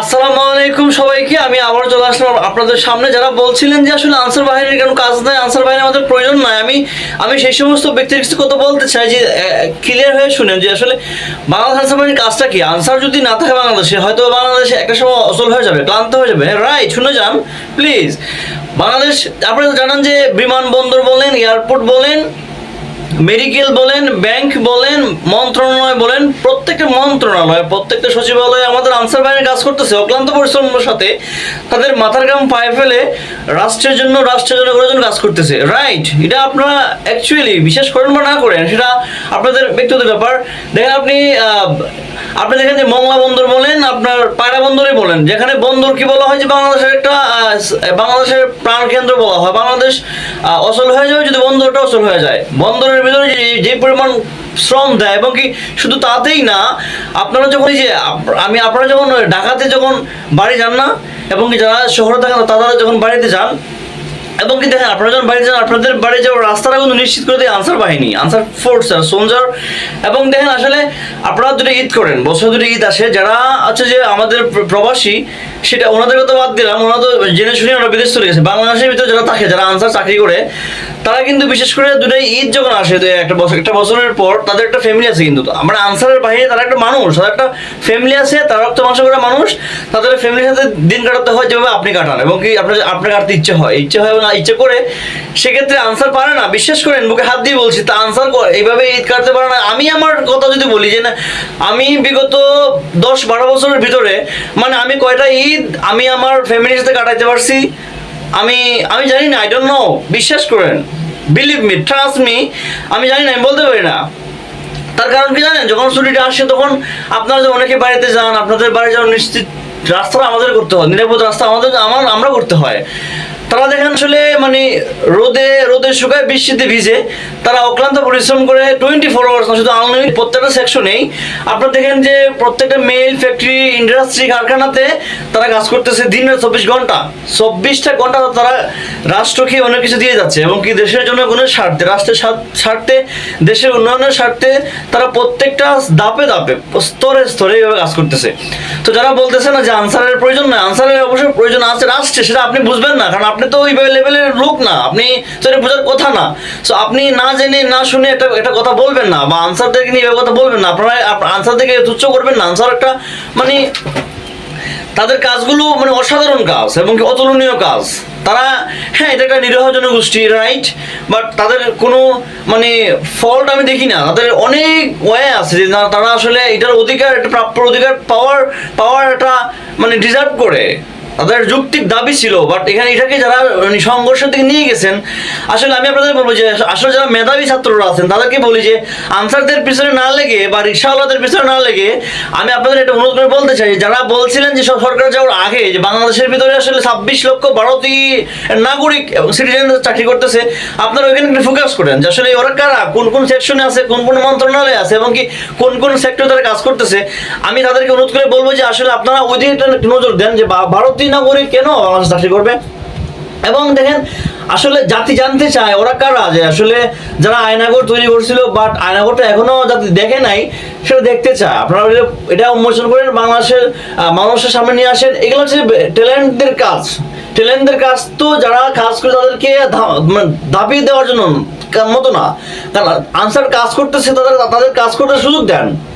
আসসালামু আলাইকুম সবাইকে, আমি আবার চলে আসলাম আপনাদের সামনে। যারা বলছিলেন যে আসলে আনসার বাহিনীর কেন কাজ নাই, আনসার বাহিনী আমাদের প্রয়োজন নাই, আমি আমি সেই সমস্ত ব্যক্তির কিছু কথা বলতে চাই যে ক্লিয়ার হয়ে শুনেন যে আসলে বাংলাদেশ আনসার বাহিনীর কাজটা কি? আনসার যদি না থাকে বাংলাদেশে, হয়তো বাংলাদেশে একটা সময় অচল হয়ে যাবে, ক্লান্ত হয়ে যাবে। রাইট শুনে যান প্লিজ বাংলাদেশ আপনারা জানান যে বিমানবন্দর বলেন এয়ারপোর্ট বলেন মেডিকেল বলেন, ব্যাংক বলেন, মন্ত্রণালয় বলেন প্রত্যেকটা মন্ত্রণালয়, প্রত্যেকটা সচিবালয়ে আমাদের আনসার বাহিনীর কাজ করতেছে। অক্লান্ত পরিশ্রমের সাথে তাদের মাথার গাম পায়ে ফেলে রাষ্ট্রের জন্য রাষ্ট্রের জন্য জন্য কাজ করতেছে। রাইট এটা আপনারা অ্যাকচুয়ালি বিশ্বাস করেন বা না করেন, সেটা আপনাদের ব্যক্তিগত ব্যাপার। দেখেন আপনি আপনি দেখেন যে মংলা বন্দর বলেন, আপনার পায়রা বন্দরই বলেন, যেখানে বন্দর কি বলা হয় যে বাংলাদেশের একটা বাংলাদেশের প্রাণ কেন্দ্র বলা হয়, বাংলাদেশ অচল হয়ে যাবে যদি বন্দরটা অচল হয়ে যায়। বন্দরের ভিতরে যে পরিমাণ শ্রম দেয় এবং কি শুধু তাতেই না, আপনারা যখন যে আমি আপনারা যখন ঢাকাতে যখন বাড়ি যান না, এবং যারা শহরে থাকেন তারা যখন বাড়িতে যান এবং কি দেখেন আপনারা যখন বাড়ি যান, আপনাদের বাড়ি যাওয়ার রাস্তাটা কিন্তু নিশ্চিত করে দেয় আনসার বাহিনী, আনসার ফোর্স আর সোলজার এবং দেখেন আসলে আপনারা দুটো ঈদ করেন, বছর দুটো ঈদ আসে। যারা আছে যে আমাদের প্রবাসী, সেটা ওনাদের কথা বাদ দিলাম, ওনারা তো জেনে শুনে ওরা বিদেশ চলে গেছে। বাংলাদেশের ভিতরে যারা থাকে, যারা আনসার চাকরি করে তারা কিন্তু বিশেষ করে দুটাই ঈদ যখন আসে একটা বছর, একটা বছরের পর তাদের একটা ফ্যামিলি আছে কিন্তু। আমরা আনসারের বাইরে তারা একটা মানুষ তাদের একটা ফ্যামিলি আছে, তারা রক্ত মাংস করা মানুষ, তাদের ফ্যামিলির সাথে দিন কাটাতে হয় যেভাবে আপনি কাটান এবং কি আপনার আপনার কাটতে ইচ্ছে হয়। ইচ্ছে হয় এবং ইচ্ছে করে সেক্ষেত্রে আনসার পারে না। বিশ্বাস করেন বুকে হাত দিয়ে বলছি, তা আনসার এইভাবে ঈদ কাটতে পারে না। আমি আমার কথা যদি বলি যে না, আমি বিগত দশ বারো বছরের ভিতরে মানে আমি কয়টা ঈদ আমি আমার ফ্যামিলির সাথে কাটাইতে পারছি? আমি আমি জানি না আই ডোন্ট নো বিশ্বাস করেন। বিলিভ মি ট্রাস্ট মি আমি জানি না, আমি বলতে পারি না। তার কারণ কি জানেন, যখন ছুটিটা আসে, তখন আপনারা যে অনেকে বাড়িতে যান, আপনাদের বাড়ি যাওয়ার নিশ্চিত রাস্তাটা আমাদের করতে হয়, নিরাপদ রাস্তা আমাদের, আমার, আমরা করতে হয়। তারা দেখেন আসলে মানে রোদে রোদে শুকায় বৃষ্টিতে ভিজে, তারা অক্লান্ত পরিশ্রম করে টোয়েন্টি ফোর আওয়ার্স শুধু আনলিমিটেড প্রত্যেকটা সেকশনেই আপনারা দেখেন যে প্রত্যেকটা মেল ফ্যাক্টরি ইন্ডাস্ট্রি কারখানাতে তারা কাজ করতেছে দিনে চব্বিশ ঘণ্টা। চব্বিশটা ঘণ্টা তারা রাষ্ট্রকে অনেক কিছু দিয়ে যাচ্ছে এবং কি দেশের জন্য কোনো স্বার্থে, রাষ্ট্রের স্বার্থে দেশের উন্নয়নের স্বার্থে তারা প্রত্যেকটা দাপে দাপে স্তরে স্তরে এইভাবে কাজ করতেছে। তো যারা বলতেছে না যে আনসারের প্রয়োজন নয় আনসারের অবশ্যই প্রয়োজন আছে, রাষ্ট্রে, সেটা আপনি বুঝবেন না, কারণ আপনি তো ওই লেভেলের লোক না, আপনি তো এটা বোঝার কথা না। সো আপনি না জেনে, না শুনে একটা একটা কথা বলবেন না, বা আনসারদেরকে নিয়ে কথা বলবেন না। আপনারা আনসারদেরকে তুচ্ছ করবেন না। আনসার একটা মানে তাদের কাজগুলো মানে অসাধারণ কাজ এবং কি অতুলনীয় কাজ। তারা হ্যাঁ এটা একটা নিরীহ জনগোষ্ঠী রাইট বাট তাদের কোনো মানে ফল্ট আমি দেখি না। তাদের অনেক ওয়ে আছে যে তারা আসলে এটার অধিকার একটা প্রাপ্য অধিকার পাওয়ার পাওয়ার একটা মানে ডিজার্ভ করে। তাদের যুক্তিক দাবি ছিল বাট এখানে এটাকে যারা মানে সংঘর্ষের দিকে নিয়ে গেছেন, আসলে আমি আপনাদের বলব যে, আসলে যারা মেধাবী ছাত্ররা আছেন, তাদেরকে বলি যে, আনসারদের পিছনে না লেগে বা রিক্সাওয়ালাদের পিছনে না লেগে, আমি আপনাদের এটা অনুরোধ করে বলতে চাই, যারা বলছিলেন যে সরকার যাওয়ার আগে যে বাংলাদেশের ভিতরে আসলে ছাব্বিশ লক্ষ ভারতীয় নাগরিক এবং সিটিজেন চাকরি করতেছে, আপনারা ওইখানে একটু ফোকাস করেন যে আসলে ওরা কারা, কোন কোন সেকশনে আছে, কোন কোন মন্ত্রণালয়ে আছে, এবং কি কোন কোন সেক্টরে তারা কাজ করতেছে। আমি তাদেরকে অনুরোধ করে বলব যে, আসলে আপনারা ওই দিকে নজর দেন যে নাগরিক কেন বাংলাদেশে চাকরি করবে? এবং দেখেন, আসলে জাতি জানতে চায়, ওরা কারা? যে আসলে যারা আয়নাগর তৈরি করছিল বাট আয়নাগরটা এখনও জাতি দেখে নাই, সেটা দেখতে চায়। আপনারা এটা- উন্মোচন করেন, বাংলাদেশের মানুষের সামনে নিয়ে আসেন। এগুলো হচ্ছে ট্যালেন্টদের কাজ। ট্যালেন্টদের কাজ তো যারা কাজ করে তাদেরকে ধা- মানে দেওয়ার জন্য মতো না। কারণ আনসার কাজ করতেছে তাদের তাদের কাজ করতে সুযোগ দেন।